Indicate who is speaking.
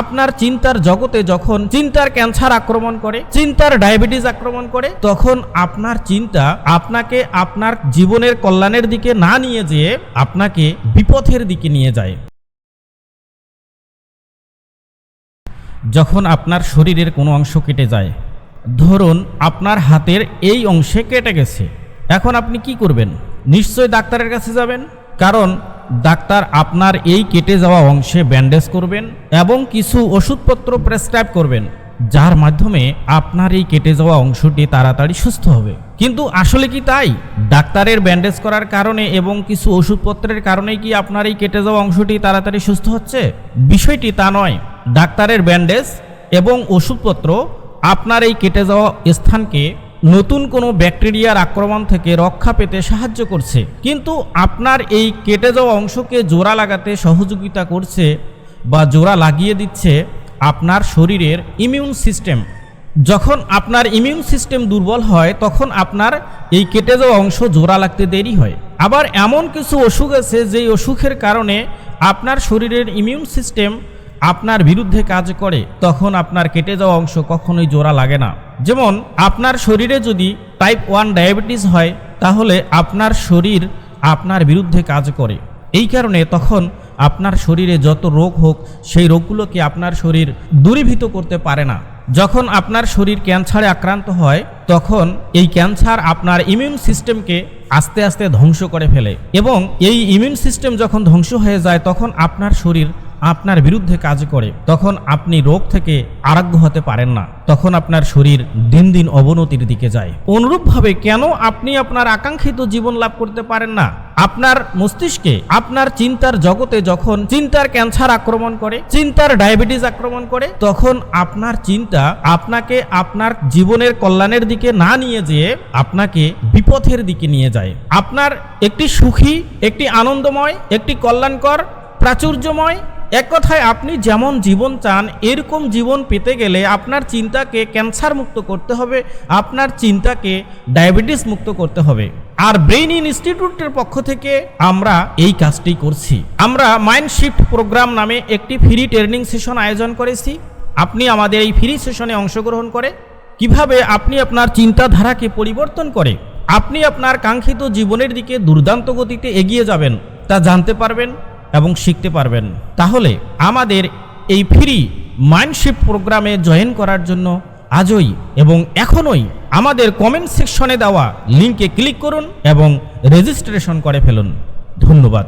Speaker 1: আপনার চিন্তার জগতে যখন চিন্তার ক্যান্সার আক্রমণ করে, চিন্তার ডায়াবেটিস আক্রমণ করে, তখন আপনার চিন্তা আপনাকে আপনার জীবনের কল্যাণের দিকে না নিয়ে যেয়ে আপনাকে বিপথের দিকে নিয়ে যায়। যখন আপনার শরীরের কোনো অংশ কেটে যায়, ধরুন আপনার হাতের এই অংশে কেটে গেছে, এখন আপনি কি করবেন? নিশ্চয় ডাক্তারের কাছে যাবেন? কারণ ডাক্তার আপনার এই কেটে যাওয়া অংশে ব্যান্ডেজ করবেন এবং কিছু ওষুধপত্র প্রেসক্রাইব করবেন, যার মাধ্যমে আপনার এই কেটে যাওয়া অংশটি তাড়াতাড়ি সুস্থ হবে। কিন্তু আসলে কি তাই? ডাক্তারের ব্যান্ডেজ করার কারণে এবং কিছু ওষুধপত্রের কারণে কি আপনার এই কেটে যাওয়া অংশটি তাড়াতাড়ি সুস্থ হচ্ছে? বিষয়টি তা নয়। ডাক্তারের ব্যান্ডেজ এবং ওষুধপত্র আপনার এই কেটে যাওয়া স্থানকে নতুন কোনো ব্যাকটেরিয়ার আক্রমণ থেকে রক্ষা পেতে সাহায্য করছে। কিন্তু আপনার এই কেটে যাওয়া অংশকে জোড়া লাগাতে সহযোগিতা করছে বা জোড়া লাগিয়ে দিচ্ছে আপনার শরীরের ইমিউন সিস্টেম যখন আপনার ইমিউন সিস্টেম দুর্বল হয়, তখন আপনার এই কেটে যাওয়া অংশ জোড়া লাগতে দেরি হয়। আবার এমন কিছু অসুখ আছে, যেই অসুখের কারণে আপনার শরীরের ইমিউন সিস্টেম আপনার বিরুদ্ধে কাজ করে, তখন আপনার কেটে যাওয়া অংশ কখনোই জোড়া লাগে না। যেমন, আপনার শরীরে যদি টাইপ ওয়ান ডায়াবেটিস হয়, তাহলে আপনার শরীর আপনার বিরুদ্ধে কাজ করে। এই কারণে তখন আপনার শরীরে যত রোগ হোক, সেই রোগগুলোকে আপনার শরীর দূরীভূত করতে পারে না। যখন আপনার শরীর ক্যান্সারে আক্রান্ত হয়, তখন এই ক্যান্সার আপনার ইমিউন সিস্টেমকে আস্তে আস্তে ধ্বংস করে ফেলে। এবং এই ইমিউন সিস্টেম যখন ধ্বংস হয়ে যায়, তখন আপনার শরীর আপনার বিরুদ্ধে কাজ করে, তখন আপনি রোগ থেকে আরোগ্য হতে পারেন না। তখন আপনার শরীর দিন দিন অবনতির দিকে যায়। অনুরূপভাবে কেন আপনি আপনার আকাঙ্ক্ষিত জীবন লাভ করতে পারেন না? আপনার মস্তিষ্কে আপনার চিন্তার জগতে যখন চিন্তার ক্যান্সার আক্রমণ করে, চিন্তার ডায়াবেটিস আক্রমণ করে, তখন আপনার চিন্তা আপনাকে আপনার জীবনের কল্যাণের দিকে না নিয়ে যেয়ে আপনাকে বিপথের দিকে নিয়ে যায়। আপনার একটি সুখী, একটি আনন্দময়, একটি কল্যাণকর, প্রাচুর্যময় এক কথায় আপনি যেমন জীবন চান, এরকম জীবন পেতে গেলে আপনার চিন্তাকে ক্যান্সার মুক্ত করতে হবে, আপনার চিন্তাকে ডায়াবেটিস মুক্ত করতে হবে। আর ব্রেইন ইনস্টিটিউটের পক্ষ থেকে আমরা এই কাজটি করছি। আমরা মাইন্ড শিফট প্রোগ্রাম নামে একটি ফ্রি ট্রেনিং সেশন আয়োজন করেছি। আপনি আমাদের এই ফ্রি সেশনে অংশগ্রহণ করে কীভাবে আপনি আপনার চিন্তাধারাকে পরিবর্তন করে, আপনি আপনার কাঙ্ক্ষিত জীবনের দিকে দুর্দান্ত গতিতে এগিয়ে যাবেন তা জানতে পারবেন। এবং শিখতে পারবেন। তাহলে আমাদের এই ফ্রি মাইন্ডশিপ প্রোগ্রামে জয়েন করার জন্য আজই এবং এখনই আমাদের কমেন্ট সেকশনে দেওয়া লিঙ্কে ক্লিক করুন এবং রেজিস্ট্রেশন করে ফেলুন। ধন্যবাদ।